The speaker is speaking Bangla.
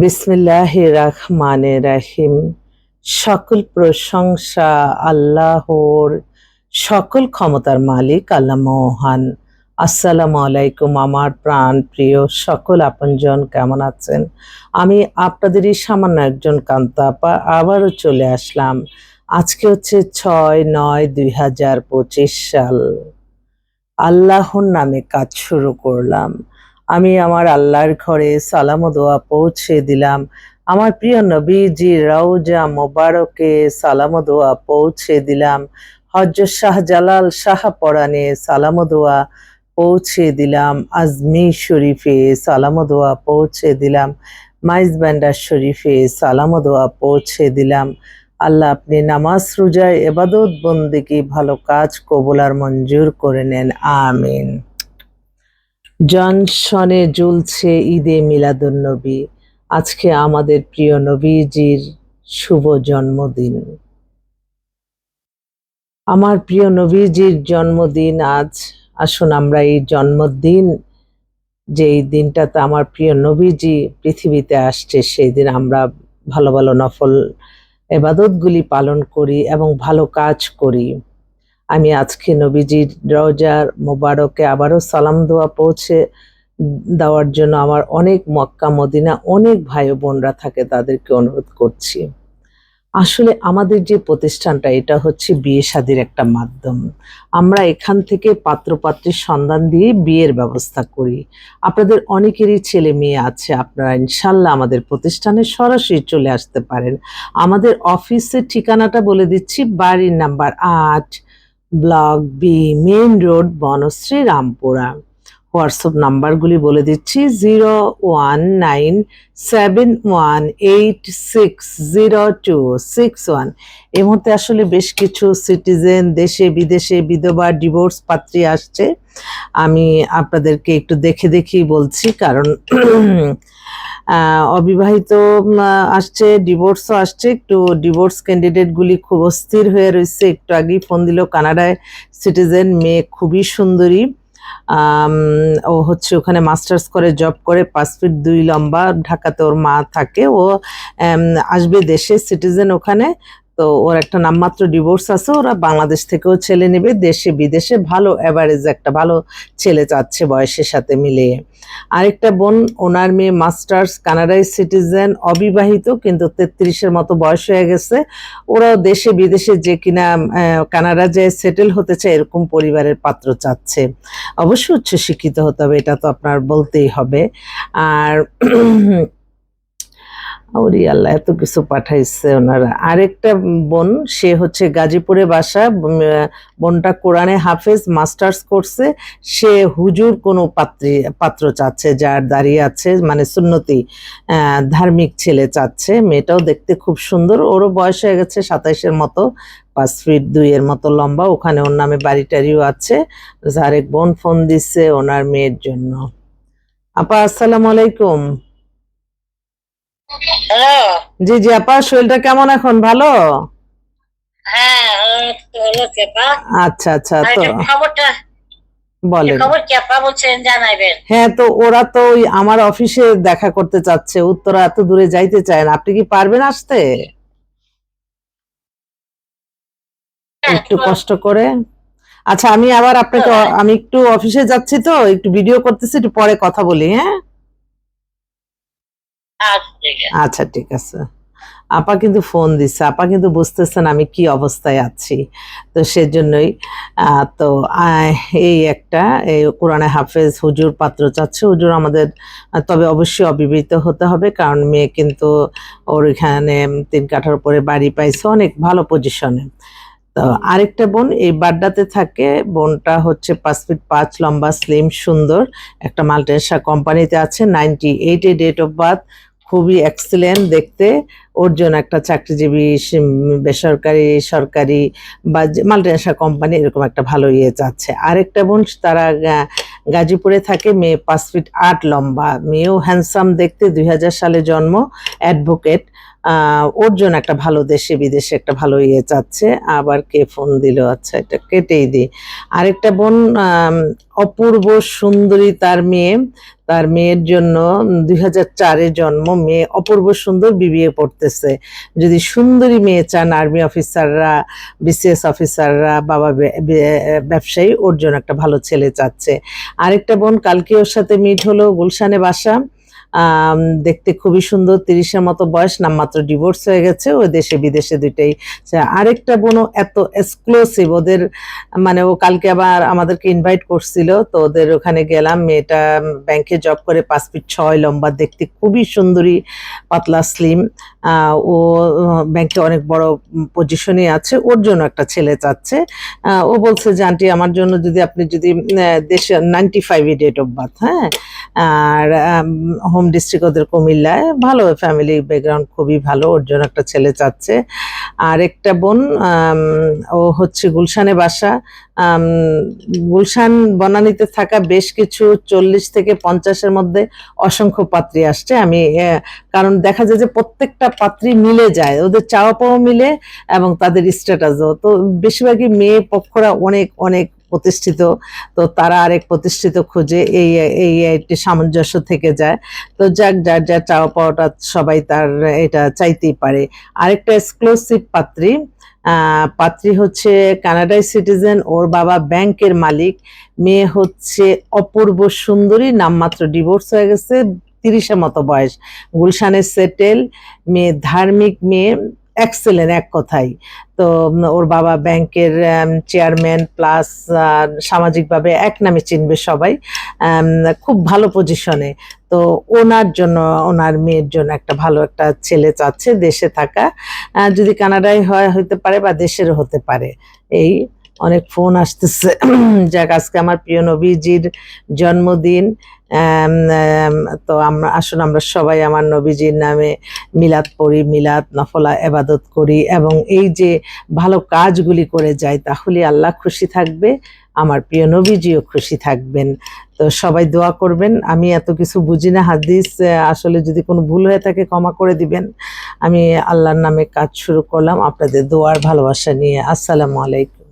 বিসমিল্লাহ রহমান রাহিম। সকল প্রশংসা আল্লাহর, সকল ক্ষমতার মালিক আল্লাহ মহান। আসসালামু আলাইকুম আমার প্রাণ প্রিয় সকল আপনজন, কেমন আছেন? আমি আপনাদেরই সামান্য একজন কান্তা আপা, আবারও চলে আসলাম। আজকে হচ্ছে ছয় নয় দুই হাজার পঁচিশ সাল। আল্লাহর নামে কাজ শুরু করলাম। আমি আমার আল্লাহর ঘরে সালাম দোয়া পৌঁছে দিলাম। আমার প্রিয় নবীজি রওজা মোবারকে সালাম দোয়া পৌঁছে দিলাম। হজরত শাহজালাল শাহ পরাণে সালাম দোয়া পৌঁছে দিলাম। আজমি শরীফে সালাম দোয়া পৌঁছে দিলাম। মাইজ ব্যান্ডার শরীফে সালাম দোয়া পৌঁছে দিলাম। আল্লাহ আপনি নামাজ, রোজায়, এবাদত বন্দিকে ভালো কাজ কবুলার মঞ্জুর করে নেন। আমিন। জনশনে জ্বলছে ঈদে মিলাদুন্নবী। আজকে আমাদের প্রিয় নবীজির শুভ জন্মদিন। আমার প্রিয় নবীজির জন্মদিন আজ। আসুন আমরা এই জন্মদিন যেই দিনটাতে আমার প্রিয় নবীজি পৃথিবীতে আসছে, সেই দিন আমরা ভালো ভালো নফল এবাদতগুলি পালন করি এবং ভালো কাজ করি। আমি আজকে নবীজির রওজার মোবারকে আবারও সালাম দোয়া পৌঁছে দেওয়ার জন্য আমার অনেক মক্কা, মদিনা, অনেক ভাই বোনরা থাকে তাদেরকে অনুরোধ করছি। আসলে আমাদের যে প্রতিষ্ঠানটা, এটা হচ্ছে বিয়ে শাদির একটা মাধ্যম। আমরা এখান থেকে পাত্রপাত্রীর সন্ধান দিয়ে বিয়ের ব্যবস্থা করি। আপনাদের অনেকেরই ছেলে মেয়ে আছে, আপনারা ইনশাল্লাহ আমাদের প্রতিষ্ঠানে সরাসরি চলে আসতে পারেন। আমাদের অফিসের ঠিকানাটা বলে দিচ্ছি, বাড়ির নাম্বার আট block B main road Banasree Rampura. WhatsApp নাম্বারগুলি বলে দিচ্ছি, zero one nine seven one eight six zero two six one. এই মুহূর্তে আসলে বেশ কিছু সিটিজেন, দেশে, বিদেশে বিধবা, ডিভোর্স পাত্রী আসছে। আমি আপনাদেরকে একটু দেখে দেখেই বলছি, কারণ অবিবাহিত আসছে, ডিভোর্সও আসছে। একটু ডিভোর্স ক্যান্ডিডেটগুলি খুব অস্থির হয়ে রয়েছে। একটু আগেই ফোন দিল কানাডায় সিটিজেন, মেয়ে খুবই সুন্দরী। ও হচ্ছে ওখানে মাস্টার্স করে জব করে পাঁচ ফিট দুই লম্বা, ঢাকাতে ওর মা থাকে। ও আসবে দেশে, সিটিজেন ওখানে। তো ওর একটা নামমাত্র ডিভোর্স আছে, ওরা বাংলাদেশ থেকেও ছেলে নেবে, দেশে, বিদেশে ভালো অ্যাভারেজ একটা ভালো ছেলে চাচ্ছে বয়সের সাথে মিলিয়ে। আরেকটা বোন, ওনার মেয়ে মাস্টার্স, কানাডায় সিটিজেন, অবিবাহিত, কিন্তু তেত্রিশের মতো বয়স হয়ে গেছে। ওরাও দেশে, বিদেশে যে কিনা কানাডা যে সেটেল হতে চায়, এরকম পরিবারের পাত্র চাচ্ছে। অবশ্যই উচ্চ শিক্ষিত হতে হবে, এটা তো আপনার বলতেই হবে। আর ওরে আল্লাহ, এত কিছু পাঠাইছে ওনারা। আরেকটা বোন, সে হচ্ছে গাজীপুরে বাসা বোনটা কোরআনে হাফেজ, মাস্টার্স করছে। সে হুজুর কোনো পাত্রী, পাত্র চাচ্ছে, যার দাঁড়িয়ে আছে মানে সুন্নতি ধার্মিক ছেলে চাচ্ছে। মেয়েটাও দেখতে খুব সুন্দর। ওরও বয়স হয়ে গেছে সাতাইশের মতো, পাঁচ ফিট দুইয়ের মতো লম্বা। ওখানে ওর নামে বাড়ি টাড়িও আছে। আরেক বোন ফোন দিচ্ছে ওনার মেয়ের জন্য। আপা, আসসালামু আলাইকুম। হ্যালো জি জি আপা শরীরটা কেমন এখন? ভালো? হ্যাঁ আচ্ছা আচ্ছা তো খবরটা বলেন। খবর বলছেন হ্যাঁ তো ওরা তো ওই আমার অফিসে দেখা করতে চাচ্ছে উত্তরা এত দূরে যাইতে চায় না। আপনি কি পারবেন আসতে? একটু কষ্ট করে। আচ্ছা আমি আবার আপনাকে হ্যাঁ। আমি একটু অফিসে যাচ্ছি তো একটু ভিডিও করতেছি একটু পরে কথা বলি হ্যাঁ? আচ্ছা ঠিক আছে। আপা কিন্তু ফোন দিচ্ছে আপা কিন্তু বুঝতেছেন আমি কি অবস্থায় আছি। তো সেজন্যই তো এই একটা, এই কোরআনে হাফেজ হুজুর পাত্র চাচ্ছে। হুজুর আমাদের, তবে অবশ্যই অবিবাহিত হতে হবে কারণ মেয়ে কিন্তু ওর এখানে তিন কাঠার উপরে বাড়ি পাইছে। অনেক ভালো পজিশনে আরেকটা বোন, এই বাড্ডাতে থাকে। বোনটা হচ্ছে পাঁচ ফিট পাঁচ, লম্বা স্লিম সুন্দর। একটা মাল্টেনশা কোম্পানিতে আছে নাইনটি এইটে ডেট অফ বার্থ খুবই এক্সেলেন্ট দেখতে। ওর জন্য একটা চাকরিজীবী বেসরকারি, সরকারি বা মাল্টিনেশনাল কোম্পানি, এরকম একটা ভালো ইয়ে চাচ্ছে আরেকটা বোন, তারা গাজীপুরে থাকে, মেয়ে পাঁচ ফিট আট লম্বা, মেয়েও হ্যান্ডসাম দেখতে, দুই হাজার সালে জন্ম অ্যাডভোকেট ওর জন্য একটা ভালো দেশে, বিদেশে একটা ভালো ইয়ে চাচ্ছে আবার কে ফোন দিল? আচ্ছা এটা কেটেই দিই। আরেকটা বোন অপূর্ব সুন্দরী তার মেয়ে তার মেয়ের জন্য দুই হাজার চারে জন্ম মেয়ে অপূর্ব সুন্দর বিবিএ পড়তেছে। যদি সুন্দরী মেয়ে চান আর্মি অফিসাররা, বিসিএস অফিসাররা, বাবা ব্যবসায়ী, ওর জন্য একটা ভালো ছেলে চাচ্ছে। আরেকটা বোন কালকে ওর সাথে মিট হলো গুলশানে বাসা। দেখতে খুবই সুন্দর, তিরিশের মতো বয়স, নামমাত্র ডিভোর্স হয়ে গেছে ও দেশে বিদেশে দুইটাই। আরেকটা বোনও এত এক্সক্লুসিভ ওদের মানে ও কালকে আবার আমাদেরকে ইনভাইট করছিল, তো ওদের ওখানে গেলাম, মেয়েটা ব্যাংকে জব করে পাঁচ ফিট ছয়, লম্বা, দেখতে খুবই সুন্দরী, পাতলা স্লিম ও ব্যাংকে অনেক বড় পজিশনে আছে, ওর জন্য একটা ছেলে চাচ্ছে। ও বলছে যে, আন্টি, আমার জন্য যদি আপনি যদি দেশে নাইনটি ফাইভে ডেট অফ বার্থ হ্যাঁ? আর হোম ডিস্ট্রিক্ট ওদের কুমিল্লায়। ভালো ফ্যামিলি ব্যাকগ্রাউন্ড খুবই ভালো, ওর জন্য একটা ছেলে চাচ্ছে। আর একটা বোন ও হচ্ছে গুলশানে বাসা। গুলশান বনানীতে থাকা বেশ কিছু চল্লিশ থেকে পঞ্চাশের মধ্যে অসংখ্য পাত্রী আসছে। আমি কারণ দেখা যায় যে প্রত্যেকটা পাত্রী মিলে যায়, ওদের চাওয়া পাওয়া মিলে এবং তাদের স্ট্যাটাসও তো বেশিরভাগই মেয়ে পক্ষরা অনেক অনেক প্রতিষ্ঠিত, তো তারা আরেক প্রতিষ্ঠিত খোঁজে এই এই একটি সামঞ্জস্য থেকে যায়। তো যাক, যার যার চাওয়া পাওয়াটা সবাই তার এটা চাইতেই পারে। আরেকটা এক্সক্লুসিভ পাত্রী পাত্রী হচ্ছে কানাডায় সিটিজেন ওর বাবা ব্যাংকের মালিক। মেয়ে হচ্ছে অপূর্ব সুন্দরী, নামমাত্র ডিভোর্স হয়ে গেছে, তিরিশের মতো বয়স। গুলশানে সেটেল মেয়ে ধার্মিক মেয়ে। এক্সেলেন্ট এক কথাই তো ওর বাবা ব্যাংকের চেয়ারম্যান প্লাস সামাজিকভাবে এক নামে চিনবে সবাই খুব ভালো পজিশনে তো ওনার জন্য, ওনার মেয়ের জন্য একটা ভালো একটা ছেলে চাচ্ছে দেশে থাকা। যদি কানাডায় হয় হতে পারে বা দেশেরও হতে পারে। এই অনেক ফোন আসতেছে। যাক, আজকে আমার প্রিয় নবীজির জন্মদিন। তো আমরা, আসুন আমরা সবাই আমার নবীজির নামে মিলাদ পড়ি, মিলাদ নফলা এবাদত করি এবং এই যে ভালো কাজগুলি করে যাই তাহলে আল্লাহ খুশি থাকবে, আমার প্রিয় নবীজিও খুশি থাকবেন। তো সবাই দোয়া করবেন, আমি এত কিছু বুঝি না, হাদিস আসলে যদি কোনো ভুল হয়ে থাকে ক্ষমা করে দিবেন। আমি আল্লাহর নামে কাজ শুরু করলাম, আপনাদের দোয়ার ভালোবাসা নিয়ে। আসসালামু আলাইকুম।